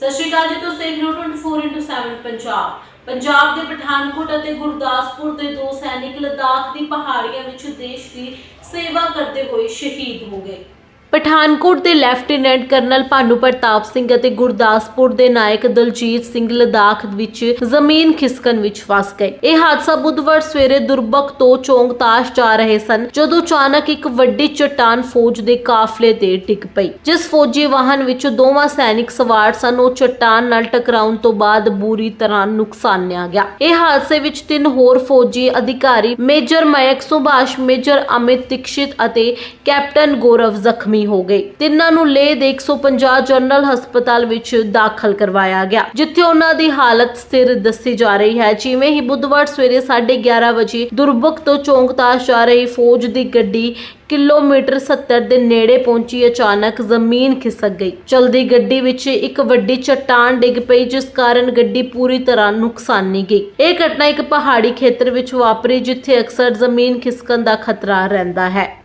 ਸਤਿ ਸ਼੍ਰੀ ਅਕਾਲ ਜੀ, ਤੁਸੀਂ ਦੇਖ ਰਹੇ ਹੋ 24x7 ਪੰਜਾਬ। ਪੰਜਾਬ ਦੇ ਪਠਾਨਕੋਟ ਅਤੇ ਗੁਰਦਾਸਪੁਰ ਦੇ ਦੋ ਸੈਨਿਕ ਲਦਾਖ ਦੀ ਪਹਾੜੀਆਂ ਵਿੱਚ ਦੇਸ਼ ਦੀ ਸੇਵਾ ਕਰਦੇ ਹੋਏ ਸ਼ਹੀਦ ਹੋ ਗਏ। ਪਠਾਨਕੋਟ ਦੇ ਲੈਫਟੀਨੈਂਟ ਕਰਨਲ ਭਾਨੂ ਪ੍ਰਤਾਪ ਸਿੰਘ ਅਤੇ ਗੁਰਦਾਸਪੁਰ ਦੇ ਨਾਇਕ ਦਲਜੀਤ ਸਿੰਘ ਲਦਾਖ ਵਿੱਚ ਜ਼ਮੀਨ ਖਿਸਕਣ ਵਿੱਚ ਫਸ ਗਏ। ਇਹ ਹਾਦਸਾ ਬੁੱਧਵਾਰ ਸਵੇਰੇ ਦੁਰਬਕ ਤੋਂ ਚੋਂਗਤਾਸ਼ ਜਾ ਰਹੇ ਸਨ, ਜਦੋਂ ਅਚਾਨਕ ਇੱਕ ਵੱਡੀ ਚਟਾਨ ਫੌਜ ਦੇ ਕਾਫਲੇ ਤੇ ਡਿੱਗ ਪਈ। ਜਿਸ ਫੌਜੀ ਵਾਹਨ ਵਿੱਚ ਦੋਵਾਂ ਸੈਨਿਕ ਸਵਾਰ ਸਨ, ਉਹ ਚਟਾਨ ਨਾਲ ਟਕਰਾਉਣ ਤੋਂ ਬਾਅਦ ਬੁਰੀ ਤਰ੍ਹਾਂ ਨੁਕਸਾਨਿਆ ਗਿਆ। ਇਹ ਹਾਦਸੇ ਵਿੱਚ ਤਿੰਨ ਹੋਰ ਫੌਜੀ ਅਧਿਕਾਰੀ, ਮੇਜਰ ਮਯਕ ਸੁਭਾਸ਼, ਮੇਜਰ ਅਮਿਤ ਦੀਕਸ਼ਿਤ ਅਤੇ ਕੈਪਟਨ ਗੌਰਵ ਜ਼ਖਮੀ ਹੋ ਗਏ। ਤਿੰਨਾਂ ਨੂੰ ਲੇਹ ਦੇ 150 ਜਨਰਲ ਹਸਪਤਾਲ ਵਿੱਚ ਦਾਖਲ ਕਰਵਾਇਆ ਗਿਆ। ਜਿੱਥੇ ਉਹਨਾਂ ਦੀ ਹਾਲਤ ਸਥਿਰ ਦੱਸੀ ਜਾ ਰਹੀ ਹੈ। ਜਿਵੇਂ ਹੀ ਬੁੱਧਵਾਰ ਸਵੇਰੇ 11:30 ਵਜੇ ਦੁਰਬਕ ਤੋਂ ਚੌਂਕਤਾਸ਼ ਜਾ ਰਹੀ ਫੌਜ ਦੀ ਗੱਡੀ ਕਿਲੋਮੀਟਰ 70 ਦੇ ਨੇੜੇ ਪਹੁੰਚੀ। ਅਚਾਨਕ ਜ਼ਮੀਨ ਖਿਸਕ ਗਈ। ਚਲਦੀ ਗੱਡੀ ਵਿੱਚ ਇੱਕ ਵੱਡੀ ਚਟਾਨ ਡਿੱਗ ਪਈ, ਜਿਸ ਕਾਰਨ ਗੱਡੀ ਪੂਰੀ ਤਰ੍ਹਾਂ ਨੁਕਸਾਨੀ ਗਈ। ਇਹ ਘਟਨਾ ਇੱਕ ਪਹਾੜੀ ਖੇਤਰ ਵਿੱਚ ਵਾਪਰੀ, ਜਿੱਥੇ ਅਕਸਰ ਜ਼ਮੀਨ ਖਿਸਕਣ ਦਾ ਖਤਰਾ ਰਹਿੰਦਾ ਹੈ।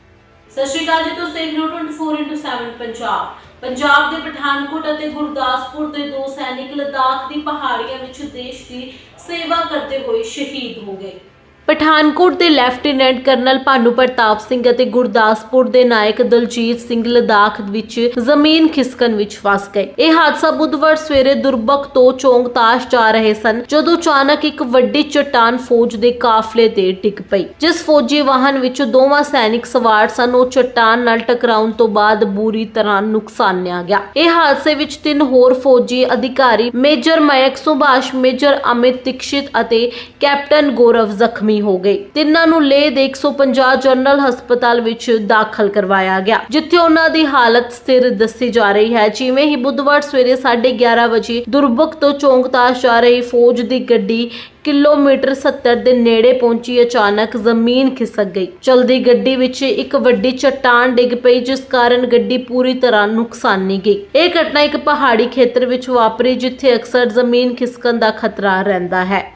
ਸਤਿ ਸ਼੍ਰੀ ਅਕਾਲ ਜੀ, ਤੁਸੀਂ ਦੇਖ ਰਹੇ ਹੋ 24x7 ਪੰਜਾਬ। ਪੰਜਾਬ ਦੇ ਪਠਾਨਕੋਟ ਅਤੇ ਗੁਰਦਾਸਪੁਰ ਦੇ ਦੋ ਸੈਨਿਕ ਲਦਾਖ ਦੀ ਪਹਾੜੀਆਂ ਵਿੱਚ ਦੇਸ਼ ਦੀ ਸੇਵਾ ਕਰਦੇ ਹੋਏ ਸ਼ਹੀਦ ਹੋ ਗਏ। ਪਠਾਨਕੋਟ ਦੇ ਲੈਫਟੀਨੈਂਟ ਕਰਨਲ ਭਾਨੂ ਪ੍ਰਤਾਪ ਸਿੰਘ ਅਤੇ ਗੁਰਦਾਸਪੁਰ ਦੇ ਨਾਇਕ ਦਲਜੀਤ ਸਿੰਘ ਲਦਾਖ ਵਿੱਚ ਜ਼ਮੀਨ ਖਿਸਕਣ ਵਿੱਚ ਫਸ ਗਏ। ਇਹ ਹਾਦਸਾ ਬੁੱਧਵਾਰ ਸਵੇਰੇ ਦੁਰਬਕ ਤੋਂ ਚੋਂਗਤਾਸ਼ ਜਾ ਰਹੇ ਸਨ, ਜਦੋਂ ਅਚਾਨਕ ਇੱਕ ਵੱਡੀ ਚਟਾਨ ਫੌਜ ਦੇ ਕਾਫਲੇ ਤੇ ਡਿੱਗ ਪਈ। ਜਿਸ ਫੌਜੀ ਵਾਹਨ ਵਿੱਚ ਦੋਵਾਂ ਸੈਨਿਕ ਸਵਾਰ ਸਨ, ਉਹ ਚਟਾਨ ਨਾਲ ਟਕਰਾਉਣ ਤੋਂ ਬਾਅਦ ਬੁਰੀ ਤਰ੍ਹਾਂ ਨੁਕਸਾਨਿਆ ਗਿਆ। ਇਹ ਹਾਦਸੇ ਵਿੱਚ ਤਿੰਨ ਹੋਰ ਫੌਜੀ ਅਧਿਕਾਰੀ, ਮੇਜਰ ਮਯਕ ਸੁਭਾਸ਼, ਮੇਜਰ ਅਮਿਤ ਦੀਕਸ਼ਿਤ ਅਤੇ ਕੈਪਟਨ ਗੌਰਵ ਜ਼ਖਮੀ ਹੋ ਗਏ। ਤਿੰਨਾਂ ਨੂੰ ਲੇਹ ਦੇ 150 ਜਨਰਲ ਹਸਪਤਾਲ ਵਿੱਚ ਦਾਖਲ ਕਰਵਾਇਆ ਗਿਆ। ਜਿੱਥੇ ਉਹਨਾਂ ਦੀ ਹਾਲਤ ਸਥਿਰ ਦੱਸੀ ਜਾ ਰਹੀ ਹੈ। ਜਿਵੇਂ ਹੀ ਬੁੱਧਵਾਰ ਸਵੇਰੇ 11:30 ਵਜੇ ਦੁਰਬਕ ਤੋਂ ਚੌਂਕਤਾਸ਼ ਜਾ ਰਹੀ ਫੌਜ ਦੀ ਗੱਡੀ ਕਿਲੋਮੀਟਰ 70 ਦੇ ਨੇੜੇ ਪਹੁੰਚੀ। ਅਚਾਨਕ ਜ਼ਮੀਨ ਖਿਸਕ ਗਈ। ਚਲਦੀ ਗੱਡੀ ਵਿੱਚ ਇੱਕ ਵੱਡੀ ਚਟਾਨ ਡਿੱਗ ਪਈ, ਜਿਸ ਕਾਰਨ ਗੱਡੀ ਪੂਰੀ ਤਰ੍ਹਾਂ ਨੁਕਸਾਨੀ ਗਈ। ਇਹ ਘਟਨਾ ਇੱਕ ਪਹਾੜੀ ਖੇਤਰ ਵਿੱਚ ਵਾਪਰੀ, ਜਿੱਥੇ ਅਕਸਰ ਜ਼ਮੀਨ ਖਿਸਕਣ ਦਾ ਖਤਰਾ ਰਹਿੰਦਾ ਹੈ।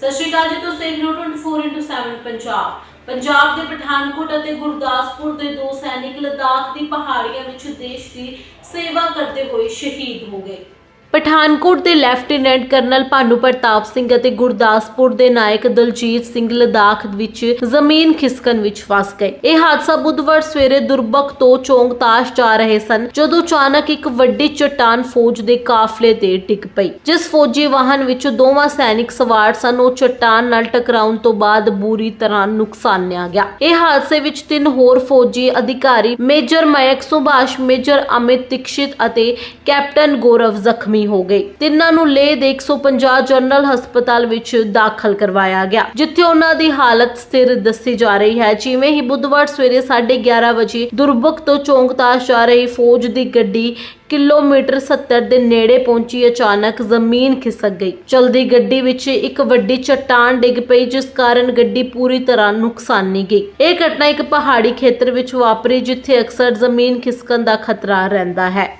ਸਤਿ ਸ਼੍ਰੀ ਅਕਾਲ ਜੀ, ਤੁਸੀਂ ਦੇਖ ਰਹੇ ਹੋ 24x7 ਪੰਜਾਬ। ਪੰਜਾਬ ਦੇ ਪਠਾਨਕੋਟ ਅਤੇ ਗੁਰਦਾਸਪੁਰ ਦੇ ਦੋ ਸੈਨਿਕ ਲਦਾਖ ਦੀ ਪਹਾੜੀਆਂ ਵਿੱਚ ਦੇਸ਼ ਦੀ ਸੇਵਾ ਕਰਦੇ ਹੋਏ ਸ਼ਹੀਦ ਹੋ ਗਏ। ਪਠਾਨਕੋਟ ਦੇ ਲੈਫਟੀਨੈਂਟ ਕਰਨਲ ਭਾਨੂ ਪ੍ਰਤਾਪ ਸਿੰਘ ਅਤੇ ਗੁਰਦਾਸਪੁਰ ਦੇ ਨਾਇਕ ਦਲਜੀਤ ਸਿੰਘ ਲਦਾਖ ਵਿੱਚ ਜ਼ਮੀਨ ਖਿਸਕਣ ਵਿੱਚ ਫਸ ਗਏ। ਇਹ ਹਾਦਸਾ ਬੁੱਧਵਾਰ ਸਵੇਰੇ ਦੁਰਬਕ ਤੋਂ ਚੋਂਗਤਾਸ਼ ਜਾ ਰਹੇ ਸਨ, ਜਦੋਂ ਅਚਾਨਕ ਇੱਕ ਵੱਡੀ ਚਟਾਨ ਫੌਜ ਦੇ ਕਾਫਲੇ ਤੇ ਡਿੱਗ ਪਈ। ਜਿਸ ਫੌਜੀ ਵਾਹਨ ਵਿੱਚ ਦੋਵਾਂ ਸੈਨਿਕ ਸਵਾਰ ਸਨ, ਉਹ ਚਟਾਨ ਨਾਲ ਟਕਰਾਉਣ ਤੋਂ ਬਾਅਦ ਬੁਰੀ ਤਰ੍ਹਾਂ ਨੁਕਸਾਨਿਆ ਗਿਆ। ਇਹ ਹਾਦਸੇ ਵਿੱਚ ਤਿੰਨ ਹੋਰ ਫੌਜੀ ਅਧਿਕਾਰੀ, ਮੇਜਰ ਮਯਕ ਸੁਭਾਸ਼, ਮੇਜਰ ਅਮਿਤ ਦੀਕਸ਼ਿਤ ਅਤੇ ਕੈਪਟਨ ਗੌਰਵ ਜ਼ਖਮੀ ਹੋ ਗਏ। ਤਿੰਨਾਂ ਨੂੰ ਲੇਹ ਦੇ 150 ਜਨਰਲ ਹਸਪਤਾਲ ਵਿੱਚ ਦਾਖਲ ਕਰਵਾਇਆ ਗਿਆ, ਜਿੱਥੇ ਉਹਨਾਂ ਦੀ ਹਾਲਤ ਸਥਿਰ ਦੱਸੀ ਜਾ ਰਹੀ ਹੈ। ਜਿਵੇਂ ਹੀ ਬੁੱਧਵਾਰ ਸਵੇਰੇ 11:30 ਵਜੇ ਦੁਰਬਕ ਤੋਂ ਚੌਂਕਤਾਸ਼ ਜਾ ਰਹੀ ਫੌਜ ਦੀ ਗੱਡੀ ਕਿਲੋਮੀਟਰ 70 ਦੇ ਨੇੜੇ ਪਹੁੰਚੀ, ਅਚਾਨਕ ਜ਼ਮੀਨ ਖਿਸਕ ਗਈ। ਚਲਦੀ ਗੱਡੀ ਵਿੱਚ ਇੱਕ ਵੱਡੀ ਚਟਾਨ ਡਿੱਗ ਪਈ, ਜਿਸ ਕਾਰਨ ਗੱਡੀ ਪੂਰੀ ਤਰ੍ਹਾਂ ਨੁਕਸਾਨੀ ਗਈ। ਇਹ ਘਟਨਾ ਇੱਕ ਪਹਾੜੀ ਖੇਤਰ ਵਿੱਚ ਵਾਪਰੀ, ਜਿੱਥੇ ਅਕਸਰ ਜ਼ਮੀਨ ਖਿਸਕਣ ਦਾ ਖਤਰਾ ਰਹਿੰਦਾ ਹੈ।